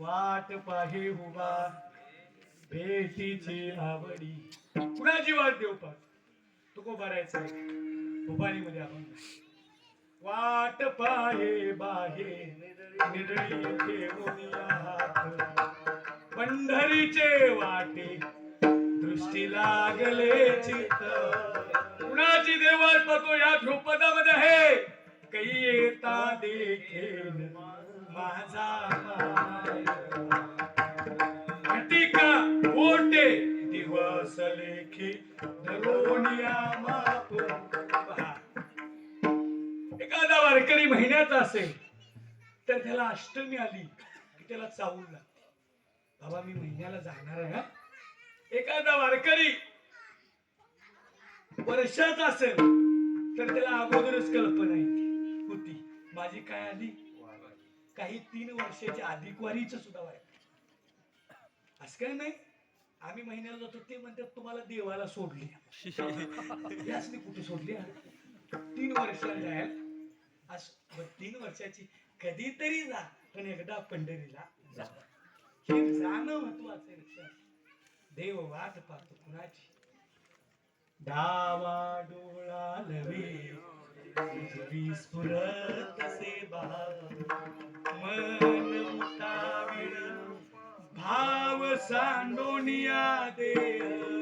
वाट पाहे उभा भेटीची आवडी. कुणाची वाट देऊ पास तू को भरायचा उभारी मध्ये आपण वाट पाहे बाहे निडळी ठेवून हात पंढरीचे वाटे दृष्टी लागले चित कुणाची देवात पाहतो या ध्रुपदामध्ये? आहे काही येता देखील. माझा घटिका ओटे दिवस लेखी धरोनिया एखादा वारकरी महिन्याचा असेल तर त्याला अष्टमी आली की त्याला चावून लागते. बाबा मी महिन्याला जाणार आहे एखादा वारकरी वर्षाचा असेल तर त्याला अगोदरच कल्पना येते. होती. माझी काय आली? काही तीन वर्षाच्या अधिक वारीच सुद्धा वारकरी असं काय नाही? आम्ही महिन्याला जातो ते म्हणतात तुम्हाला देवाला सोडली. याच मी कुठे सोडली? तीन वर्षाला जायला. असं तीन वर्षाची कधीतरी जा पण एकदा पंढरीला जा. हे जाणं महत्वाचं लक्षात. देव वाट पाहतो कुणाची. डावा डोळा नवे उजवी स्फुरत. मन भाव सांडोनिया देव.